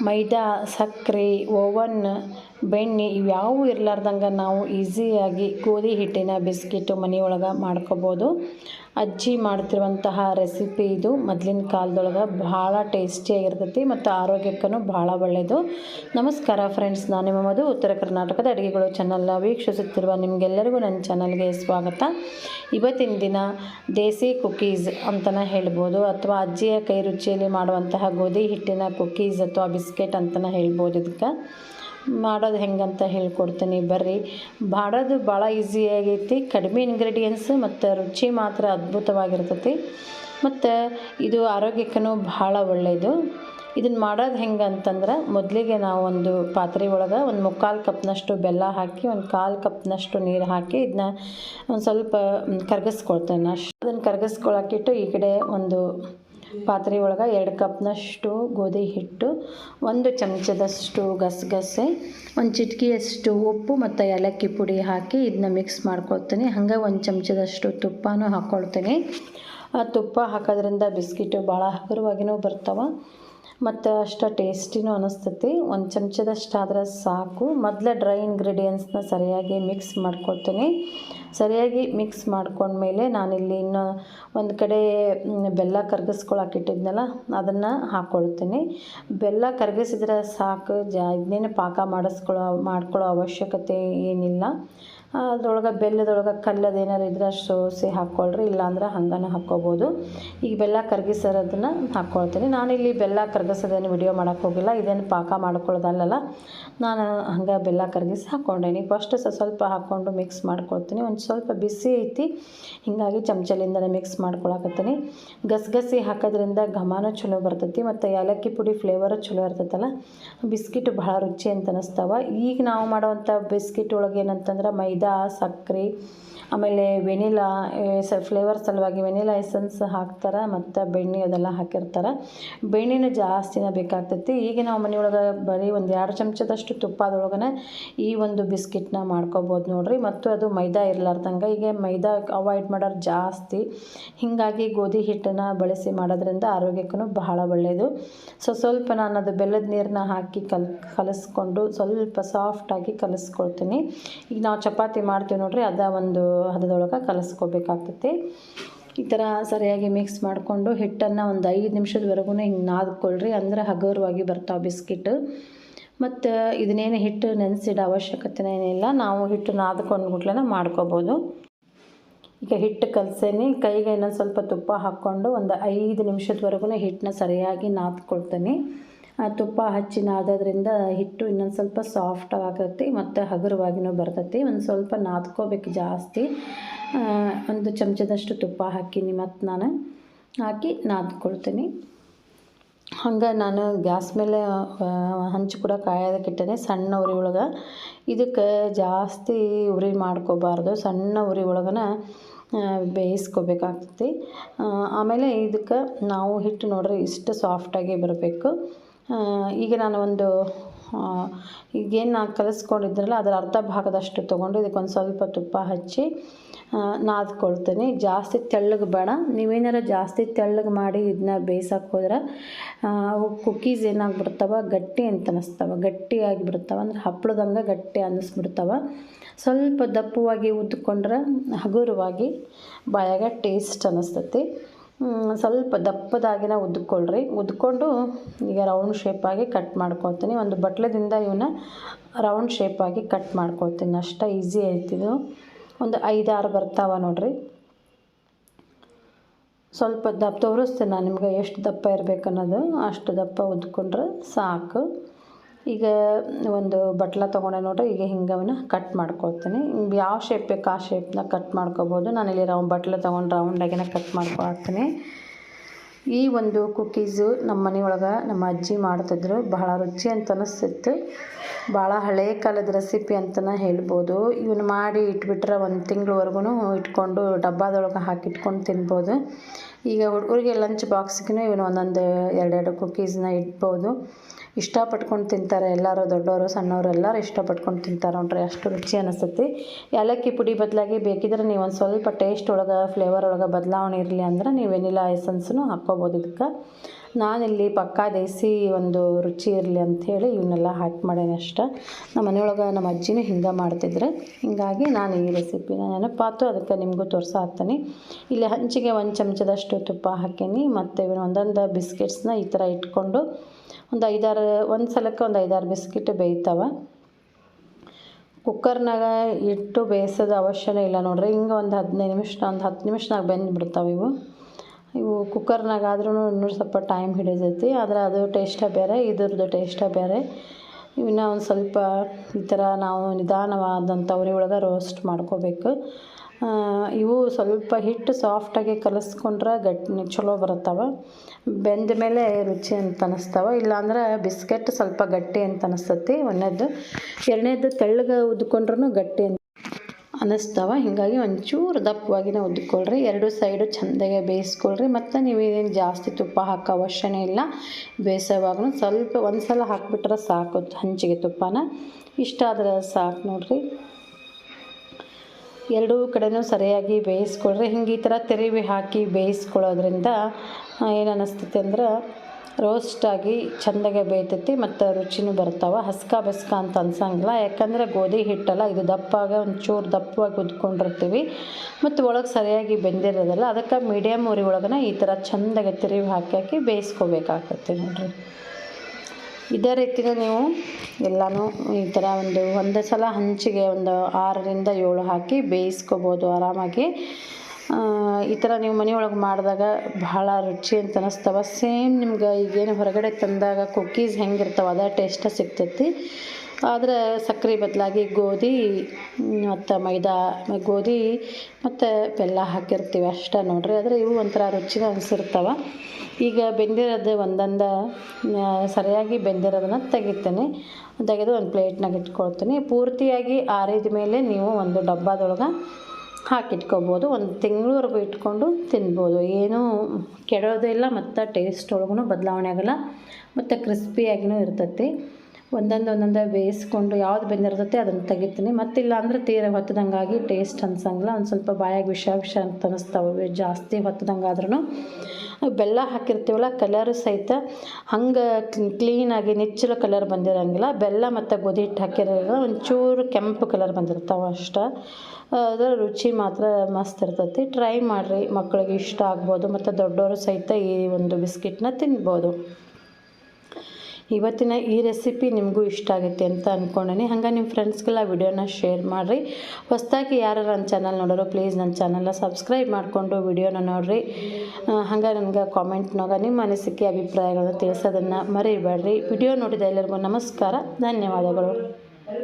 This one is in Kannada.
ಮೈದಾ ಸಕ್ಕರೆ ಓವನ್ ಬೆಣ್ಣೆ ಇವ್ಯಾವು ಇರಲಾರ್ದಂಗೆ ನಾವು ಈಸಿಯಾಗಿ ಗೋಧಿ ಹಿಟ್ಟಿನ ಬಿಸ್ಕಿಟ್ಟು ಮನೆಯೊಳಗೆ ಮಾಡ್ಕೊಬೋದು. ಅಜ್ಜಿ ಮಾಡ್ತಿರುವಂತಹ ರೆಸಿಪಿ ಇದು. ಮೊದಲಿನ ಕಾಲದೊಳಗೆ ಭಾಳ ಟೇಸ್ಟಿಯಾಗಿರ್ತೈತಿ ಮತ್ತು ಆರೋಗ್ಯಕ್ಕೂ ಭಾಳ ಒಳ್ಳೆಯದು ನಮಸ್ಕಾರ ಫ್ರೆಂಡ್ಸ್, ನಾನು ನಿಮ್ಮ ಮದು ಉತ್ತರ ಕರ್ನಾಟಕದ ಅಡುಗೆಗಳು ಚಾನಲ್ನ ವೀಕ್ಷಿಸುತ್ತಿರುವ ನಿಮಗೆಲ್ಲರಿಗೂ ನನ್ನ ಚಾನಲ್ಗೆ ಸ್ವಾಗತ. ಇವತ್ತಿನ ದಿನ ದೇಸಿ ಕುಕೀಸ್ ಅಂತಲೇ ಹೇಳ್ಬೋದು ಅಥವಾ ಅಜ್ಜಿಯ ಕೈ ರುಚಿಯಲ್ಲಿ ಮಾಡುವಂತಹ ಗೋಧಿ ಹಿಟ್ಟಿನ ಕುಕ್ಕೀಸ್ ಅಥವಾ ಬಿಸ್ಕೆಟ್ ಅಂತಲೇ ಹೇಳ್ಬೋದು ಇದಕ್ಕೆ. ಮಾಡೋದು ಹೆಂಗಂತ ಹೇಳ್ಕೊಡ್ತೀನಿ. ಬರ್ರಿ. ಮಾಡೋದು ಭಾಳ ಈಸಿ ಆಗೈತಿ. ಕಡಿಮೆ ಇಂಗ್ರೀಡಿಯೆಂಟ್ಸ್ ಮತ್ತು ರುಚಿ ಮಾತ್ರ ಅದ್ಭುತವಾಗಿರ್ತೈತಿ. ಮತ್ತು ಇದು ಆರೋಗ್ಯಕ್ಕೂ ಭಾಳ ಒಳ್ಳೆಯದು ಇದನ್ನು ಮಾಡೋದು ಹೆಂಗೆ ಅಂತಂದ್ರೆ ಮೊದಲಿಗೆ ನಾವು ಒಂದು ಪಾತ್ರೆ ಒಳಗೆ ಒಂದು ಮುಕ್ಕಾಲು ಕಪ್ನಷ್ಟು ಬೆಲ್ಲ ಹಾಕಿ, ಒಂದು ಕಾಲು ಕಪ್ನಷ್ಟು ನೀರು ಹಾಕಿ ಇದನ್ನ ಒಂದು ಸ್ವಲ್ಪ ಕರಗಿಸ್ಕೊಳ್ತೇನೆ. ಅಷ್ಟು ಅದನ್ನು ಕರಗಿಸ್ಕೊಳಕ್ಕಿಟ್ಟು ಈ ಕಡೆ ಒಂದು ಪಾತ್ರೆ ಒಳಗೆ ಎರಡು ಕಪ್ನಷ್ಟು ಗೋಧಿ ಹಿಟ್ಟು, ಒಂದು ಚಮಚದಷ್ಟು ಗಸಗಸೆ, ಒಂದು ಚಿಟಿಕೆಯಷ್ಟು ಉಪ್ಪು ಮತ್ತು ಏಲಕ್ಕಿ ಪುಡಿ ಹಾಕಿ ಇದನ್ನ ಮಿಕ್ಸ್ ಮಾಡ್ಕೊಳ್ತೀನಿ. ಹಾಗೆ ಒಂದು ಚಮಚದಷ್ಟು ತುಪ್ಪನೂ ಹಾಕ್ಕೊಳ್ತೀನಿ ಆ ತುಪ್ಪ ಹಾಕೋದ್ರಿಂದ ಬಿಸ್ಕಿಟು ಭಾಳ ಹಗುರವಾಗಿನೂ ಬರ್ತಾವೆ. ಮತ್ತು ಅಷ್ಟು ಟೇಸ್ಟಿನೂ ಅನ್ನಿಸ್ತೈತಿ ಒಂದು ಚಮಚದಷ್ಟು ಆದ್ರೆ ಸಾಕು. ಮೊದಲೇ ಡ್ರೈ ಇಂಗ್ರೀಡಿಯೆಂಟ್ಸ್ನ ಸರಿಯಾಗಿ ಮಿಕ್ಸ್ ಮಾಡ್ಕೊಳ್ತೀನಿ. ಸರಿಯಾಗಿ ಮಿಕ್ಸ್ ಮಾಡ್ಕೊಂಡ್ಮೇಲೆ ನಾನಿಲ್ಲಿ ಇನ್ನು ಒಂದು ಕಡೆ ಬೆಲ್ಲ ಕರ್ಗಿಸ್ಕೊಳಕ್ಕೆ ಇಟ್ಟಿದ್ನಲ್ಲ, ಅದನ್ನು ಹಾಕ್ಕೊಳ್ತೀನಿ ಬೆಲ್ಲ ಕರಗಿಸಿದ್ರೆ ಸಾಕು. ಜಾ ಇದನ್ನೇನು ಪಾಕ ಮಾಡಿಸ್ಕೊಳ್ಳೋ ಮಾಡ್ಕೊಳ್ಳೋ ಅವಶ್ಯಕತೆ ಏನಿಲ್ಲ. ಅದ್ರೊಳಗೆ ಬೆಲ್ಲದೊಳಗೆ ಕಲ್ಲದು ಏನಾರು ಇದ್ರೆ ಸೋಸಿ ಹಾಕ್ಕೊಳ್ರಿ ಇಲ್ಲಾಂದ್ರೆ ಹಂಗನ ಹಾಕ್ಕೋಬೋದು. ಈಗ ಬೆಲ್ಲ ಕರಗಿಸಿರೋದನ್ನು ಹಾಕ್ಕೊಳ್ತೀನಿ ನಾನಿಲ್ಲಿ ಬೆಲ್ಲ ಕರಗಿಸೋದೇನು ವಿಡಿಯೋ ಮಾಡೋಕೆ ಹೋಗಿಲ್ಲ, ಇದೇನು ಪಾಕ ಮಾಡ್ಕೊಳ್ಳೋದಲ್ಲ ನಾನು ಹಂಗೆ ಬೆಲ್ಲ ಕರಗಿಸಿ ಹಾಕ್ಕೊಂಡೇನಿ ಫಸ್ಟ್ ಸ್ವಲ್ಪ ಹಾಕ್ಕೊಂಡು ಮಿಕ್ಸ್ ಮಾಡ್ಕೊಳ್ತೀನಿ. ಒಂದು ಸ್ವಲ್ಪ ಬಿಸಿ ಐತಿ, ಹೀಗಾಗಿ ಚಮಚಲಿಂದನೇ ಮಿಕ್ಸ್ ಮಾಡ್ಕೊಳಕತ್ತೀನಿ. ಗಸಗಸಿ ಹಾಕೋದ್ರಿಂದ ಘಮಾನು ಚಲೋ ಬರ್ತೈತಿ, ಮತ್ತು ಏಲಕ್ಕಿ ಪುಡಿ ಫ್ಲೇವರು ಚಲೋ ಇರ್ತೈತಲ್ಲ, ಬಿಸ್ಕಿಟ್ ಭಾಳ ರುಚಿ ಅಂತ ಅನ್ನಿಸ್ತಾವ ಈಗ ನಾವು ಮಾಡೋವಂಥ ಬಿಸ್ಕಿಟ್ ಒಳಗೆ ಏನಂತಂದ್ರೆ ಮೈದಾ ಸಕ್ಕರೆ ಆಮೇಲೆ ವೆನಿಲಾ ಫ್ಲೇವರ್ ಸಲುವಾಗಿ ವೆನಿಲಾ ಎಸೆನ್ಸ್ ಹಾಕ್ತಾರೆ ಮತ್ತು ಬೆಣ್ಣೆ ಅದೆಲ್ಲ ಹಾಕಿರ್ತಾರೆ. ಬೆಣ್ಣೆನ ಜಾಸ್ತಿನ ಬೇಕಾಗ್ತೈತಿ. ಈಗ ನಾವು ಮನೆಯೊಳಗೆ ಬರೀ ಒಂದು ಎರಡು ಚಮಚದಷ್ಟು ತುಪ್ಪದೊಳಗನೆ ಈ ಒಂದು ಬಿಸ್ಕಿಟ್ನ ಮಾಡ್ಕೊಬೋದು ನೋಡಿರಿ. ಮತ್ತು ಅದು ಮೈದಾ ಇರ್ಲಾರ್ದಂಗೆ ಈಗ ಮೈದಾ ಅವಾಯ್ಡ್ ಮಾಡೋರು ಜಾಸ್ತಿ. ಹೀಗಾಗಿ ಗೋಧಿ ಹಿಟ್ಟನ್ನು ಬಳಸಿ ಮಾಡೋದ್ರಿಂದ ಆರೋಗ್ಯಕ್ಕೂ ಬಹಳ ಒಳ್ಳೆಯದು ಸೊ, ಸ್ವಲ್ಪ ನಾನು ಅದು ಬೆಲ್ಲದ ನೀರನ್ನ ಹಾಕಿ ಕಲ್, ಕಲಸ್ಕೊಂಡು ಸ್ವಲ್ಪ ಸಾಫ್ಟಾಗಿ ಕಲಿಸ್ಕೊಳ್ತೀನಿ. ಈಗ ನಾವು ಚಪಾತಿ ಮಾಡ್ತೀವಿ ನೋಡಿರಿ, ಅದ ಒಂದು ಹದದೊಳಗೆ ಕಲಿಸ್ಕೋಬೇಕಾಗ್ತೈತಿ. ಈ ಥರ ಸರಿಯಾಗಿ ಮಿಕ್ಸ್ ಮಾಡಿಕೊಂಡು ಹಿಟ್ಟನ್ನು ಒಂದು ಐದು ನಿಮಿಷದವರೆಗೂ ಹಿಂಗೆ ನಾದ್ಕೊಳ್ರಿ, ಅಂದ್ರೆ ಹಗುರವಾಗಿ ಬರ್ತಾವೆ ಬಿಸ್ಕಿಟ್. ಮತ್ತು ಇದನ್ನೇನು ಹಿಟ್ಟು ನೆನೆಸಿಡೋ ಅವಶ್ಯಕತೆನೇ ಏನಿಲ್ಲ, ನಾವು ಹಿಟ್ಟು ನಾದ್ಕೊಂಡು ಗುಟ್ಲೇ ಮಾಡ್ಕೋಬೋದು. ಈಗ ಹಿಟ್ಟು ಕಲಸೇನಿ, ಕೈಗೆ ಇನ್ನೊಂದು ಸ್ವಲ್ಪ ತುಪ್ಪ ಹಾಕ್ಕೊಂಡು ಒಂದು ಐದು ನಿಮಿಷದವರೆಗೂ ಹಿಟ್ಟನ್ನ ಸರಿಯಾಗಿ ನಾದ್ಕೊಳ್ತೀನಿ. ತುಪ್ಪ ಹಚ್ಚಿ ನಾದೋದ್ರಿಂದ ಹಿಟ್ಟು ಇನ್ನೊಂದು ಸ್ವಲ್ಪ ಸಾಫ್ಟ್ ಆಗತ್ತೆ ಮತ್ತು ಹಗುರವಾಗಿನೂ ಬರ್ತೈತಿ ಒಂದು ಸ್ವಲ್ಪ ನಾದ್ಕೋಬೇಕು ಜಾಸ್ತಿ. ಒಂದು ಚಮಚದಷ್ಟು ತುಪ್ಪ ಹಾಕೀನಿ ಮತ್ತು ನಾನು ಹಾಕಿ ನಾದ್ಕೊಳ್ತೀನಿ. ಹಂಗೆ ನಾನು ಗ್ಯಾಸ್ ಮೇಲೆ ಹಂಚು ಕೂಡ ಕಾಯೋದಕ್ಕಿಟ್ಟೆ ಸಣ್ಣ ಉರಿ ಒಳಗೆ ಇದಕ್ಕೆ ಜಾಸ್ತಿ ಉರಿ ಮಾಡ್ಕೋಬಾರ್ದು. ಸಣ್ಣ ಉರಿ ಒಳಗನ ಬೇಯಿಸ್ಕೋಬೇಕಾಗ್ತೈತಿ ಆಮೇಲೆ ಇದಕ್ಕೆ ನಾವು ಹಿಟ್ಟು ನೋಡ್ರಿ ಇಷ್ಟು ಸಾಫ್ಟಾಗಿ ಬರಬೇಕು. ಈಗ ನಾನು ಒಂದು ಈಗೇನು ನಾನು ಕಲಿಸ್ಕೊಂಡಿದ್ರಲ್ಲ ಅದರ ಅರ್ಧ ಭಾಗದಷ್ಟು ತೊಗೊಂಡು ಇದಕ್ಕೊಂದು ಸ್ವಲ್ಪ ತುಪ್ಪ ಹಚ್ಚಿ ನಾದ್ಕೊಳ್ತೀನಿ. ಜಾಸ್ತಿ ತೆಳ್ಳಗೆ ಬೇಡ. ನೀವೇನಾರ ಜಾಸ್ತಿ ತೆಳ್ಳಗೆ ಮಾಡಿ ಇದನ್ನ ಬೇಯ್ಸಕ್ಕೆ ಹೋದ್ರೆ ಅವು ಕುಕ್ಕೀಸ್ ಏನಾಗ್ಬಿಡ್ತಾವೆ? ಗಟ್ಟಿ ಅಂತ ಅನ್ನಿಸ್ತಾವೆ ಗಟ್ಟಿಯಾಗಿ ಬಿಡ್ತಾವೆ ಅಂದ್ರೆ ಹಪ್ಪಳದಂಗೆ ಗಟ್ಟಿ ಅನ್ನಿಸ್ಬಿಡ್ತಾವೆ ಸ್ವಲ್ಪ ದಪ್ಪವಾಗಿ ಉದ್ಕೊಂಡ್ರೆ ಹಗುರವಾಗಿ, ಬಾಯಾಗ ಟೇಸ್ಟ್ ಅನ್ನಿಸ್ತೈತಿ ಸ್ವಲ್ಪ ದಪ್ಪದಾಗಿನ ಉದ್ಕೊಳ್ರಿ ಉದ್ಕೊಂಡು ಈಗ ರೌಂಡ್ ಶೇಪಾಗಿ ಕಟ್ ಮಾಡ್ಕೊತೀನಿ. ಒಂದು ಬಟ್ಲದಿಂದ ಇವನ್ನ ರೌಂಡ್ ಶೇಪಾಗಿ ಕಟ್ ಮಾಡ್ಕೊತೀನಿ. ಅಷ್ಟ ಈಸಿ ಐತಿದು ಒಂದು ಐದಾರು ಬರ್ತಾವ ನೋಡ್ರಿ. ಸ್ವಲ್ಪ ದಪ್ಪ ತೋರಿಸ್ತೀನಿ ನಾನು ನಿಮ್ಗೆ ಎಷ್ಟು ದಪ್ಪ ಇರಬೇಕು ಅನ್ನೋದು ಅಷ್ಟು ದಪ್ಪ ಉದ್ಕೊಂಡ್ರೆ ಸಾಕು. ಈಗ ಒಂದು ಬಟ್ಲ ತೊಗೊಂಡೆ ನೋಡ್ರಿ, ಈಗ ಹಿಂಗೆ ಅವನ್ನ ಕಟ್ ಮಾಡ್ಕೊಳ್ತೀನಿ. ಯಾವ ಶೇಪ್ ಬೇಕು ಆ ಶೇಪ್ನ ಕಟ್ ಮಾಡ್ಕೊಬೋದು. ಇಲ್ಲಿ ರೌಂಡ್ ಬಟ್ಲ ತೊಗೊಂಡು ರೌಂಡಾಗಿನ ಕಟ್ ಮಾಡ್ಕೊಳ್ತೀನಿ. ಈ ಒಂದು ಕುಕ್ಕೀಸು ನಮ್ಮ ಮನೆಯೊಳಗೆ ನಮ್ಮ ಅಜ್ಜಿ ಮಾಡ್ತಿದ್ರು. ಬಹಳ ರುಚಿ ಅಂತ ಅನಿಸ್ತಿತ್ತು. ಭಾಳ ಹಳೇ ಕಾಲದ ರೆಸಿಪಿ ಅಂತಲೇ ಹೇಳ್ಬೋದು. ಇವನ್ನ ಮಾಡಿ ಇಟ್ಬಿಟ್ರೆ ಒಂದು ತಿಂಗಳವರೆಗೂ ಇಟ್ಕೊಂಡು ಡಬ್ಬದೊಳಗೆ ಹಾಕಿಟ್ಕೊಂಡು ತಿನ್ಬೋದು. ಈಗ ಹುಡುಗರಿಗೆ ಲಂಚ್ ಬಾಕ್ಸ್ಗೂ ಇವನು ಒಂದೊಂದು ಎರಡೆರಡು ಕುಕೀಸ್ನ ಇಡ್ಬೋದು. ಇಷ್ಟಪಟ್ಕೊಂಡು ತಿಂತಾರೆ ಎಲ್ಲರೂ ದೊಡ್ಡವರು ಸಣ್ಣವರು ಎಲ್ಲರೂ ಇಷ್ಟಪಟ್ಕೊಂಡು ತಿಂತಾರೆ ನೋಡ್ರಿ, ಅಷ್ಟು ರುಚಿ ಅನಿಸ್ತೈತಿ. ಏಲಕ್ಕಿ ಪುಡಿ ಬದಲಾಗಿ ಬೇಕಿದ್ರೆ ನೀವು ಒಂದು ಸ್ವಲ್ಪ ಟೇಸ್ಟ್ ಒಳಗೆ ಫ್ಲೇವರ್ ಒಳಗೆ ಬದಲಾವಣೆ ಇರಲಿ ಅಂದ್ರೆ ನೀವು ವೆನಿಲಾ ಎಸೆನ್ಸ್ನು ಹಾಕ್ಕೋಬೋದು ಇದಕ್ಕೆ. ನಾನಿಲ್ಲಿ ಪಕ್ಕಾ ದೇಸಿ ಒಂದು ರುಚಿ ಇರಲಿ ಅಂಥೇಳಿ ಇವನ್ನೆಲ್ಲ ಹಾಕಿ ಮಾಡೇನಿ ಅಷ್ಟ. ನಮ್ಮ ಮನೆಯೊಳಗೆ ನಮ್ಮ ಅಜ್ಜಿನೂ ಹಿಂಗೆ ಮಾಡ್ತಿದ್ರು. ಹಿಂಗಾಗಿ ನಾನು ಈ ರೆಸಿಪಿನ ನೆನಪಾತು, ಅದಕ್ಕೆ ನಿಮಗೂ ತೋರ್ಸಾತ್ತೀನಿ ಇಲ್ಲಿ ಹಂಚಿಗೆ ಒಂದು ಚಮಚದಷ್ಟು ತುಪ್ಪ ಹಾಕೀನಿ, ಮತ್ತು ಇವನು ಒಂದೊಂದು ಬಿಸ್ಕೆಟ್ಸ್ನ ಈ ಥರ ಇಟ್ಕೊಂಡು ಒಂದು ಐದಾರು, ಒಂದು ಸಲಕ್ಕೆ ಒಂದು ಐದಾರು ಬಿಸ್ಕಿಟ್ ಬೇಯ್ತಾವೆ. ಕುಕ್ಕರ್ನಾಗ ಇಟ್ಟು ಬೇಯಿಸೋದು ಅವಶ್ಯನೇ ಇಲ್ಲ ನೋಡ್ರಿ, ಹಿಂಗೆ ಒಂದು ಹದಿನೈದು ನಿಮಿಷ, ಒಂದು ಹತ್ತು ನಿಮಿಷನಾಗ ಬೆಂದು ಬಿಡ್ತಾವೆ ಇವು. ಇವು ಕುಕ್ಕರ್ನಾಗ ಆದ್ರೂ ಇನ್ನೂ ಸ್ವಲ್ಪ ಟೈಮ್ ಹಿಡಿತೈತಿ, ಆದ್ರೆ ಅದು ಟೇಸ್ಟ ಬೇರೆ, ಇದ್ರದ್ದು ಟೇಸ್ಟ ಬೇರೆ. ಇವನ್ನ ಒಂದು ಸ್ವಲ್ಪ ಈ ಥರ ನಾವು ನಿಧಾನವಾದಂಥ ಉರಿ ಒಳಗೆ ರೋಸ್ಟ್ ಮಾಡ್ಕೋಬೇಕು. ಇವು ಸ್ವಲ್ಪ ಹಿಟ್ಟು ಸಾಫ್ಟಾಗಿ ಕಲಿಸ್ಕೊಂಡ್ರೆ ಗಟ್ಟಿ ಚಲೋ ಬರುತ್ತವೆ. ಬೆಂದ ಮೇಲೆ ರುಚಿ ಅಂತ ಅನ್ನಿಸ್ತಾವೆ ಇಲ್ಲಾಂದ್ರೆ ಬಿಸ್ಕೆಟ್ ಸ್ವಲ್ಪ ಗಟ್ಟಿ ಅಂತ ಅನಿಸ್ತತಿ. ಒಂದನೇದು, ಎರಡನೇದು ತೆಳ್ಳಗೆ ಉದ್ಕೊಂಡ್ರೂ ಗಟ್ಟಿ ಅನ್ನಿಸ್ತವೆ ಹೀಗಾಗಿ ಒಂಚೂರು ನಾವು ಉದ್ಕೊಳ್ರಿ ಎರಡು ಸೈಡು ಚೆಂದಾಗೆ ಬೇಯಿಸ್ಕೊಳ್ರಿ. ಮತ್ತು ನೀವೇನು ಜಾಸ್ತಿ ತುಪ್ಪ ಹಾಕೋ ಅವಶ್ಯನೇ ಇಲ್ಲ. ಬೇಯಿಸೋವಾಗೂ ಸ್ವಲ್ಪ ಒಂದು ಸಲ ಹಾಕಿಬಿಟ್ರೆ ಸಾಕು ಹಂಚಿಗೆ ತುಪ್ಪನ. ಇಷ್ಟ ಆದರೆ ಸಾಕು ನೋಡಿರಿ. ಎರಡೂ ಕಡೆನೂ ಸರಿಯಾಗಿ ಬೇಯಿಸ್ಕೊಳ್ರಿ. ಹಿಂಗೆ ಈ ಥರ ತೆರಿವಿ ಹಾಕಿ ಬೇಯಿಸ್ಕೊಳ್ಳೋದ್ರಿಂದ ಏನು ಅನ್ನಿಸ್ತೈತೆ ಅಂದ್ರೆ ರೋಸ್ಟಾಗಿ ಚೆಂದಾಗೆ ಬೇಯ್ತೈತಿ ಮತ್ತು ರುಚಿನೂ ಬರ್ತಾವೆ. ಹಸ್ಕ ಬಸ್ಕ ಅಂತ ಅನ್ಸಂಗಿಲ್ಲ. ಯಾಕಂದರೆ ಗೋಧಿ ಹಿಟ್ಟಲ್ಲ, ಇದು ದಪ್ಪಾಗ ಒಂಚೂರು ದಪ್ಪವಾಗಿ ಉದ್ಕೊಂಡಿರ್ತೀವಿ ಮತ್ತು ಒಳಗೆ ಸರಿಯಾಗಿ ಬೆಂದಿರೋದಲ್ಲ, ಅದಕ್ಕೆ ಮೀಡಿಯಮ್ ಉರಿ ಒಳಗನ ಈ ಥರ ಚೆಂದಾಗೆ ತಿರುವಿ ಹಾಕಿ ಹಾಕಿ ಬೇಯಿಸ್ಕೋಬೇಕಾಗತ್ತೆ ನೋಡಿರಿ. ಇದೇ ರೀತಿನೇ ನೀವು ಎಲ್ಲನೂ ಈ ಥರ ಒಂದು ಒಂದು ಸಲ ಹಂಚಿಗೆ ಒಂದು ಆರರಿಂದ ಏಳು ಹಾಕಿ ಬೇಯಿಸ್ಕೋಬೋದು ಆರಾಮಾಗಿ. ಈ ಥರ ನೀವು ಮನೆಯೊಳಗೆ ಮಾಡಿದಾಗ ಭಾಳ ರುಚಿ ಅಂತ ಅನ್ನಿಸ್ತವೆ ಸೇಮ್ ನಿಮ್ಗೆ ಈಗೇನು ಹೊರಗಡೆ ತಂದಾಗ ಕುಕ್ಕೀಸ್ ಹೆಂಗಿರ್ತಾವೆ ಅದೇ ಟೇಸ್ಟ ಸಿಗ್ತೈತಿ. ಆದರೆ ಸಕ್ಕರೆ ಬದಲಾಗಿ ಗೋಧಿ, ಮತ್ತು ಮೈದಾ, ಗೋಧಿ ಮತ್ತು ಬೆಲ್ಲ ಹಾಕಿರ್ತೀವಿ ಅಷ್ಟೇ ನೋಡಿರಿ. ಆದರೆ ಇವು ಒಂಥರ ರುಚಿನ ಅನಿಸಿರ್ತವೆ. ಈಗ ಬೆಂದಿರೋದು ಒಂದೊಂದು ಸರಿಯಾಗಿ ಬೆಂದಿರೋದನ್ನ ತೆಗಿತೀನಿ. ತೆಗೆದು ಒಂದು ಪ್ಲೇಟ್ನಾಗ ಇಟ್ಕೊಳ್ತೀನಿ. ಪೂರ್ತಿಯಾಗಿ ಆರಿದ ಮೇಲೆ ನೀವು ಒಂದು ಡಬ್ಬದೊಳಗೆ ಹಾಕಿಟ್ಕೊಬೋದು. ಒಂದು ತಿಂಗಳವರೆಗೂ ಇಟ್ಕೊಂಡು ತಿನ್ಬೋದು. ಏನೂ ಕೆಡೋದೇ ಇಲ್ಲ, ಮತ್ತು ಟೇಸ್ಟ್ ಒಳಗೂ ಬದಲಾವಣೆ ಆಗೋಲ್ಲ, ಮತ್ತು ಕ್ರಿಸ್ಪಿಯಾಗಿಯೂ ಇರ್ತೈತಿ. ಒಂದೊಂದು ಒಂದೊಂದೇ ಬೇಯಿಸ್ಕೊಂಡು ಯಾವ್ದು ಬೆಂದಿರ್ತೈತೆ ಅದನ್ನು ತೆಗಿತೀನಿ. ಮತ್ತಿಲ್ಲ ಅಂದರೆ ತೀರ ಹೊತ್ತದಂಗಾಗಿ ಟೇಸ್ಟ್ ಅನ್ಸಂಗಿಲ್ಲ. ಒಂದು ಸ್ವಲ್ಪ ಬಾಯಾಗಿ ವಿಷ ವಿಷ ಅಂತ ಅನ್ನಿಸ್ತಾವೆ ಜಾಸ್ತಿ ಹೊತ್ತದಂಗೆ ಆದ್ರೂ ಬೆಲ್ಲ ಹಾಕಿರ್ತೀವಲ್ಲ ಕಲರ್ ಸಹಿತ ಹಂಗೆ ಕ್ಲೀನಾಗಿ ನೆಚ್ಚಲು ಕಲರ್ ಬಂದಿರೋಂಗಿಲ್ಲ. ಬೆಲ್ಲ ಮತ್ತು ಗೋಧಿ ಹಿಟ್ಟು ಹಾಕಿರೋದ್ರಿಂದ ಒಂಚೂರು ಕೆಂಪು ಕಲರ್ ಬಂದಿರ್ತಾವೆ ಅಷ್ಟ. ಅದರ ರುಚಿ ಮಾತ್ರ ಮಸ್ತ್ ಇರ್ತೈತಿ. ಟ್ರೈ ಮಾಡಿರಿ. ಮಕ್ಕಳಿಗೆ ಇಷ್ಟ ಆಗ್ಬೋದು. ಮತ್ತು ದೊಡ್ಡವರು ಸಹಿತ ಈ ಒಂದು ಬಿಸ್ಕಿಟ್ನ ತಿನ್ಬೋದು. ಇವತ್ತಿನ ಈ ರೆಸಿಪಿ ನಿಮಗೂ ಇಷ್ಟ ಆಗುತ್ತೆ ಅಂತ ಅಂದ್ಕೊಂಡೀನಿ ಹಂಗೆ ನಿಮ್ಮ ಫ್ರೆಂಡ್ಸ್ಗೆಲ್ಲ ವಿಡಿಯೋನ ಶೇರ್ ಮಾಡಿರಿ. ಹೊಸ್ದಾಗಿ ಯಾರು ನನ್ನ ಚಾನಲ್ ನೋಡೋರು ಪ್ಲೀಸ್ ನನ್ನ ಚಾನಲ್ನ ಸಬ್ಸ್ಕ್ರೈಬ್ ಮಾಡಿಕೊಂಡು ವಿಡಿಯೋನ ನೋಡಿರಿ. ಹಂಗೆ ನನಗೆ ಕಾಮೆಂಟ್ನಾಗ ನಿಮ್ಮ ಅನಿಸಿಕೆ ಅಭಿಪ್ರಾಯಗಳನ್ನು ತಿಳಿಸೋದನ್ನು ಮರಿಬೇಡ್ರಿ. ವಿಡಿಯೋ ನೋಡಿದ ಎಲ್ಲರಿಗೂ ನಮಸ್ಕಾರ. ಧನ್ಯವಾದಗಳು.